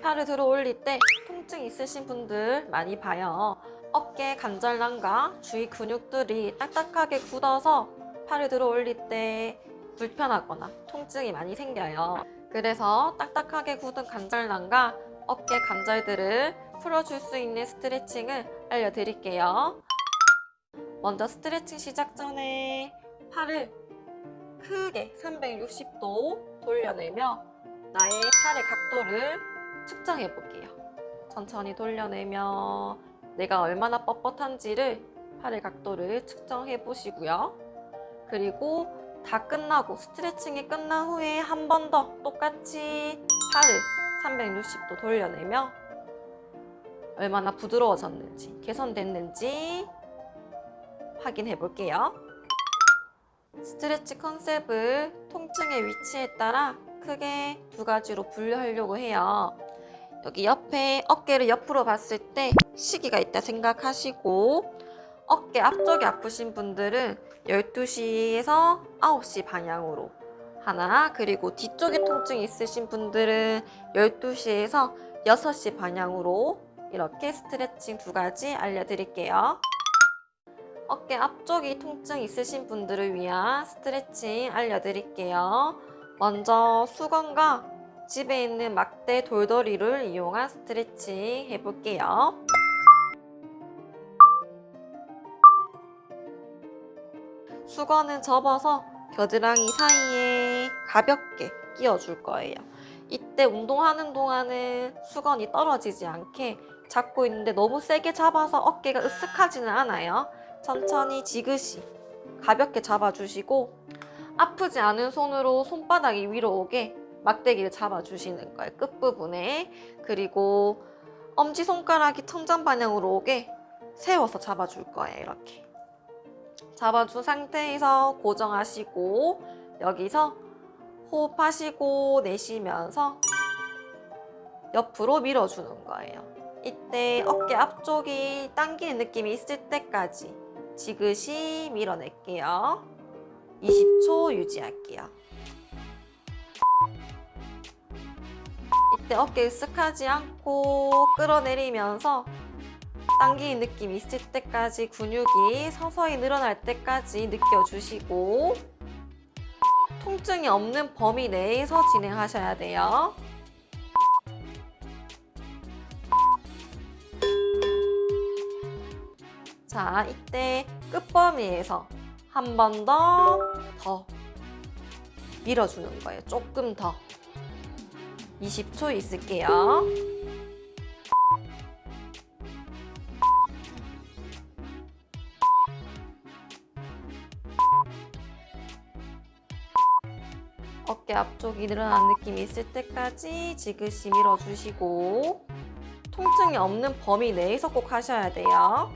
팔을 들어 올릴 때 통증 있으신 분들 많이 봐요. 어깨 관절낭과 주위 근육들이 딱딱하게 굳어서 팔을 들어 올릴 때 불편하거나 통증이 많이 생겨요. 그래서 딱딱하게 굳은 관절낭과 어깨 관절들을 풀어줄 수 있는 스트레칭을 알려드릴게요. 먼저 스트레칭 시작 전에 팔을 크게 360도 돌려내며 나의 팔의 각도를 측정해 볼게요. 천천히 돌려내며 내가 얼마나 뻣뻣한지를 팔의 각도를 측정해 보시고요. 그리고 다 끝나고 스트레칭이 끝난 후에 한 번 더 똑같이 팔을 360도 돌려내며 얼마나 부드러워졌는지 개선됐는지 확인해 볼게요. 스트레치 컨셉을 통증의 위치에 따라 크게 두 가지로 분류하려고 해요. 여기 옆에 어깨를 옆으로 봤을 때 시기가 있다 생각하시고 어깨 앞쪽이 아프신 분들은 12시에서 9시 방향으로 하나 그리고 뒤쪽에 통증이 있으신 분들은 12시에서 6시 방향으로 이렇게 스트레칭 두 가지 알려드릴게요. 어깨 앞쪽이 통증 있으신 분들을 위한 스트레칭 알려드릴게요. 먼저 수건과 집에 있는 막대 돌돌이를 이용한 스트레칭 해볼게요. 수건은 접어서 겨드랑이 사이에 가볍게 끼워줄 거예요. 이때 운동하는 동안은 수건이 떨어지지 않게 잡고 있는데 너무 세게 잡아서 어깨가 으쓱하지는 않아요. 천천히 지그시 가볍게 잡아주시고 아프지 않은 손으로 손바닥이 위로 오게 막대기를 잡아주시는 거예요. 끝부분에. 그리고 엄지손가락이 천장 방향으로 오게 세워서 잡아줄 거예요. 이렇게. 잡아준 상태에서 고정하시고 여기서 호흡하시고 내쉬면서 옆으로 밀어주는 거예요. 이때 어깨 앞쪽이 당기는 느낌이 있을 때까지 지그시 밀어낼게요. 20초 유지할게요. 이때 어깨 으쓱하지 않고 끌어내리면서 당기는 느낌이 있을 때까지 근육이 서서히 늘어날 때까지 느껴주시고 통증이 없는 범위 내에서 진행하셔야 돼요. 자, 이때 끝범위에서 한 번 더, 더 밀어주는 거예요. 조금 더. 20초 있을게요. 어깨 앞쪽이 늘어난 느낌이 있을 때까지 지그시 밀어주시고 통증이 없는 범위 내에서 꼭 하셔야 돼요.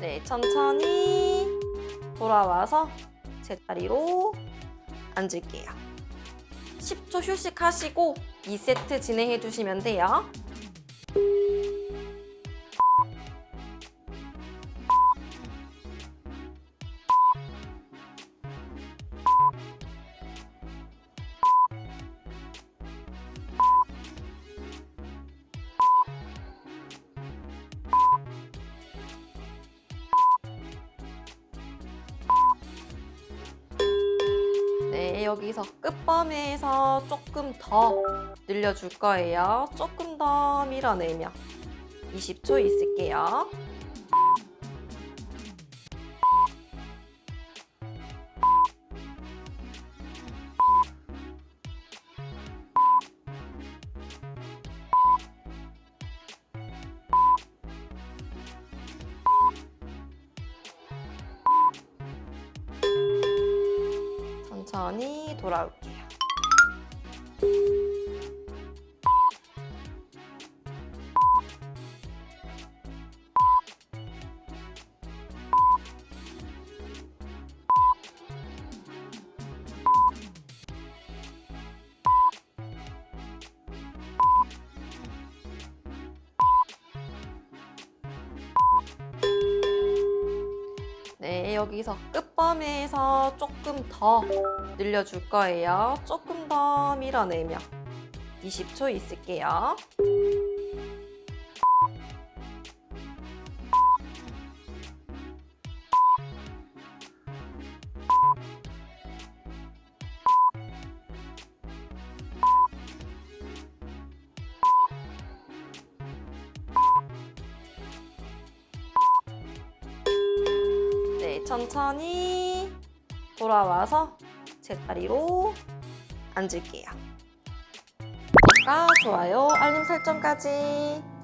네, 천천히 돌아와서 제자리로 앉을게요. 10초 휴식하시고 2세트 진행해 주시면 돼요. 여기서 끝범위에서 조금 더 늘려줄 거예요. 조금 더 밀어내며 20초 있을게요. 천천히 돌아올게요. 네, 여기서 끝범위에서 조금 더 늘려줄 거예요. 조금 더 밀어내며 20초 있을게요. 천천히 돌아와서 제자리로 앉을게요. 구독과 좋아요, 알림 설정까지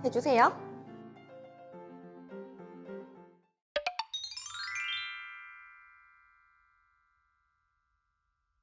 해주세요.